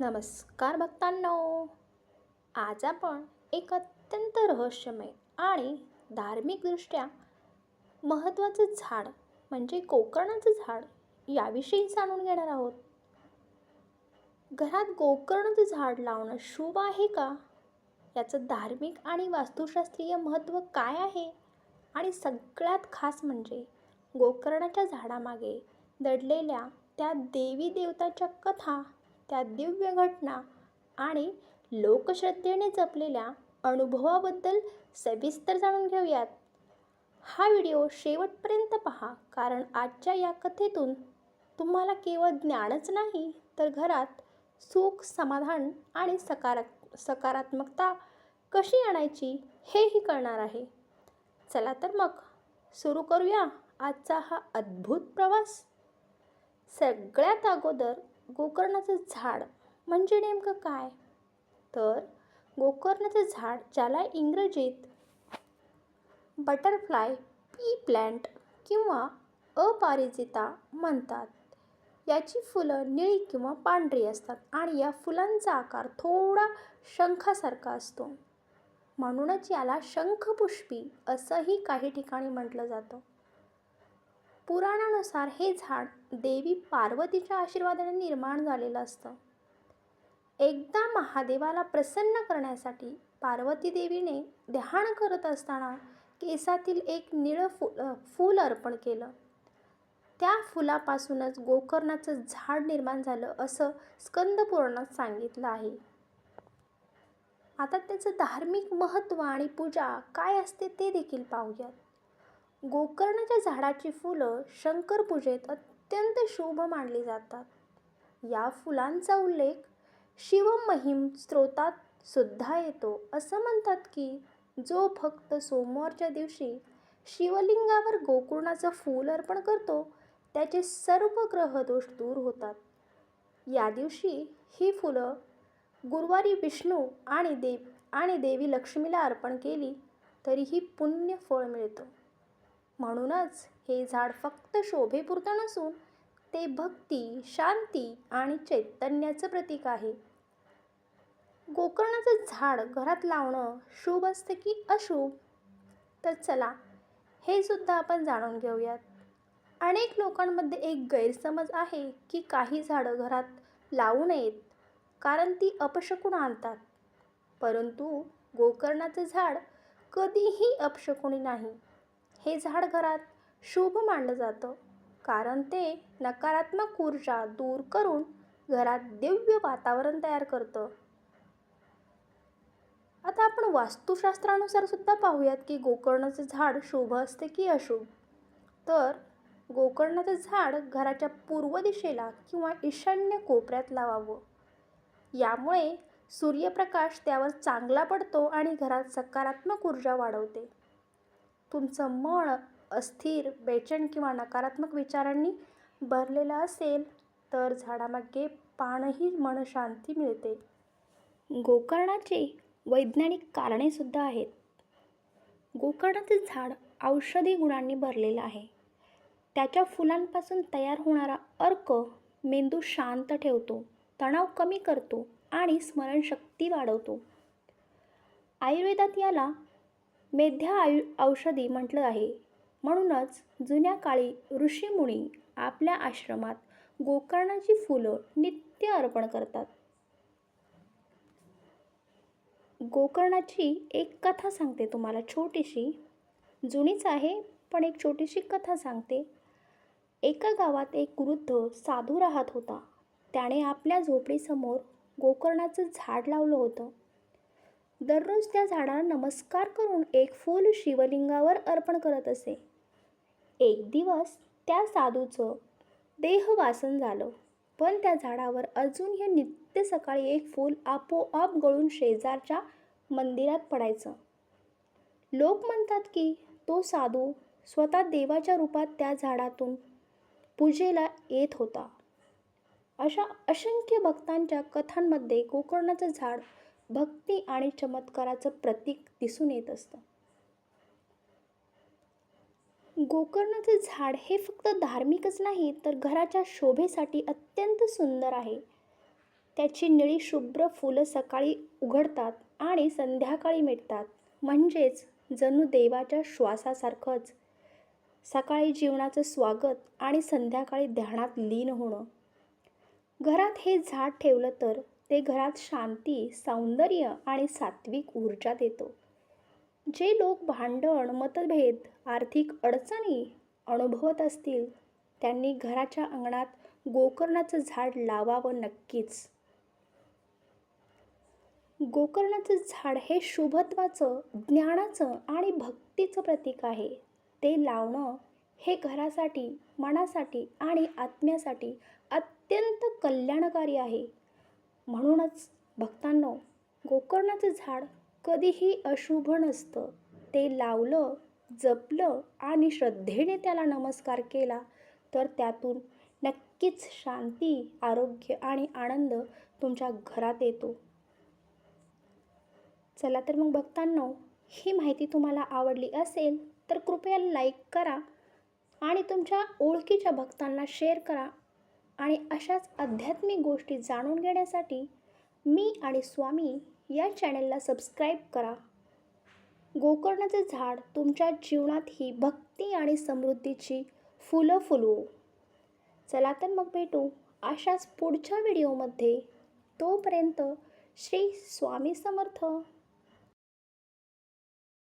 नमस्कार भक्तांनो. आज आपण एक अत्यंत रहस्यमय आणि धार्मिकदृष्ट्या महत्त्वाचं झाड म्हणजे गोकर्णाचं झाड याविषयी जाणून घेणार आहोत. घरात गोकर्णाचं झाड लावणं शुभ आहे का? याचं धार्मिक आणि वास्तुशास्त्रीय महत्त्व काय आहे? आणि सगळ्यात खास म्हणजे गोकर्णाच्या झाडामागे दडलेल्या त्या देवी देवताच्या कथा त्या दिव्य घटना आणि लोकश्रद्धेने जपलेल्या अनुभवाबद्दल सविस्तर जाणून घेऊयात. हा व्हिडिओ शेवटपर्यंत पहा कारण आजच्या या कथेतून तुम्हाला केवळ ज्ञानच नाही तर घरात सुख समाधान आणि सकारात् सकारात्मकता कशी आणायची हेही कळणार आहे. चला तर मग सुरू करूया आजचा हा अद्भुत प्रवास. सगळ्यात अगोदर गोकर्णाचं झाड म्हणजे नेमकं काय? तर गोकर्णाचं झाड ज्याला इंग्रजीत बटरफ्लाय पी प्लॅन्ट किंवा अपारिजिता म्हणतात. याची फुलं निळी किंवा पांढरी असतात आणि या फुलांचा आकार थोडा शंखासारखा असतो. म्हणूनच याला शंखपुष्पी असंही काही ठिकाणी म्हटलं जातं. पुराणानुसार हे झाड देवी पार्वतीच्या आशीर्वादाने निर्माण झालेलं असतं. एकदा महादेवाला प्रसन्न करण्यासाठी पार्वती देवीने ध्यान करत असताना केसातील एक निळं फुल फूल अर्पण केलं. त्या फुलापासूनच गोकर्णाचं झाड निर्माण झालं असं स्कंदपुराणात सांगितलं आहे. आता त्याचं धार्मिक महत्त्व आणि पूजा काय असते ते देखील पाहूयात. गोकर्णाच्या झाडाची फुलं शंकरपूजेत अत्यंत शुभ मानली जातात. या फुलांचा उल्लेख शिवमहिम स्त्रोतात सुद्धा येतो. असं म्हणतात की जो भक्त सोमवारच्या दिवशी शिवलिंगावर गोकर्णाचं फूल अर्पण करतो त्याचे सर्व ग्रहदोष दूर होतात. या दिवशी ही फुलं गुरुवारी विष्णू आणि देव आणि देवी लक्ष्मीला अर्पण केली तरीही पुण्य फळ मिळतं. म्हणूनच हे झाड फक्त शोभेपुरतं नसून ते भक्ती शांती आणि चैतन्याचं प्रतीक आहे. गोकर्णाचं झाड घरात लावणं शुभ असतं की अशुभ? तर चला हे सुद्धा आपण जाणून घेऊयात. अनेक लोकांमध्ये एक गैरसमज आहे की काही झाडं घरात लावू नयेत कारण ती अपशकुन आणतात. परंतु गोकर्णाचं झाड कधीही अपशकुणी नाही. हे झाड घरात शुभ मानलं जातं. कारण ते नकारात्मक ऊर्जा दूर करून घरात दिव्य वातावरण तयार करतं. आता आपण वास्तुशास्त्रानुसार सुद्धा पाहूयात की गोकर्णाचं झाड शुभ असते की अशुभ. तर गोकर्णाचं झाड घराच्या पूर्व दिशेला किंवा ईशान्य कोपऱ्यात लावावं. यामुळे सूर्यप्रकाश त्यावर चांगला पडतो आणि घरात सकारात्मक ऊर्जा वाढवते. तुमचं मन अस्थिर बेचैन किंवा नकारात्मक विचारांनी भरलेलं असेल तर झाडामागे पानही मनशांती मिळते. गोकर्णाचे वैज्ञानिक कारणेसुद्धा आहेत. गोकर्णाचे झाड औषधी गुणांनी भरलेलं आहे. त्याच्या फुलांपासून तयार होणारा अर्क मेंदू शांत ठेवतो तणाव कमी करतो आणि स्मरणशक्ती वाढवतो. आयुर्वेदात याला मेध्या आयु औषधी म्हटलं आहे. म्हणूनच जुन्या काळी ऋषीमुनी आपल्या आश्रमात गोकर्णाची फुलं नित्य अर्पण करतात. गोकर्णाची एक कथा सांगते तुम्हाला छोटीशी. जुनीच आहे पण एक छोटीशी कथा सांगते. एका गावात एक वृद्ध साधू राहत होता. त्याने आपल्या झोपडीसमोर गोकर्णाचं झाड लावलं होतं. दररोज त्या झाडाला नमस्कार करून एक फूल शिवलिंगावर अर्पण करत असे. एक दिवस त्या साधूचं देहवासन झालं. पण त्या झाडावर अजून हे नित्य सकाळी एक फूल आपोआप गळून शेजारच्या मंदिरात पडायचं. लोक म्हणतात की तो साधू स्वतः देवाच्या रूपात त्या झाडातून पूजेला येत होता. अशा असंख्य भक्तांच्या कथांमध्ये कोकणाचं झाड भक्ती आणि चमत्काराचं प्रतीक दिसून येत असतं. गोकर्णाचं झाड हे फक्त धार्मिकच नाही तर घराच्या शोभेसाठी अत्यंत सुंदर आहे. त्याची निळी शुभ्र फुलं सकाळी उघडतात आणि संध्याकाळी मिटतात. म्हणजेच जणू देवाच्या श्वासासारखंच. सकाळी जीवनाचं स्वागत आणि संध्याकाळी ध्यानात लीन होणं. घरात हे झाड ठेवलं तर ते घरात शांती सौंदर्य आणि सात्विक ऊर्जा देतो. जे लोक भांडण मतभेद आर्थिक अडचणी अनुभवत असतील त्यांनी घराच्या अंगणात गोकर्णाचं झाड लावावं नक्कीच. गोकर्णाचं झाड हे शुभत्वाचं ज्ञानाचं आणि भक्तीचं प्रतीक आहे. ते लावणं हे घरासाठी मनासाठी आणि आत्म्यासाठी अत्यंत कल्याणकारी आहे. म्हणूनच भक्तांनो गोकर्णाचं झाड कधीही अशुभ नसतं. ते लावलं जपलं आणि श्रद्धेने त्याला नमस्कार केला तर त्यातून नक्कीच शांती आरोग्य आणि आनंद तुमच्या घरात येतो. चला तर मग भक्तांनो ही माहिती तुम्हाला आवडली असेल तर कृपया लाईक करा आणि तुमच्या ओळखीच्या भक्तांना शेअर करा. आणि अशाच आध्यात्मिक गोष्टी जाणून घेण्यासाठी मी आणि स्वामी या चॅनलला सबस्क्राईब करा. गोकर्णाचे झाड तुमच्या जीवनात ही भक्ती आणि समृद्धीची फुलं फुलवू. चला तर मग भेटू अशाच पुढच्या व्हिडिओमध्ये तोपर्यंत श्री स्वामी समर्थ.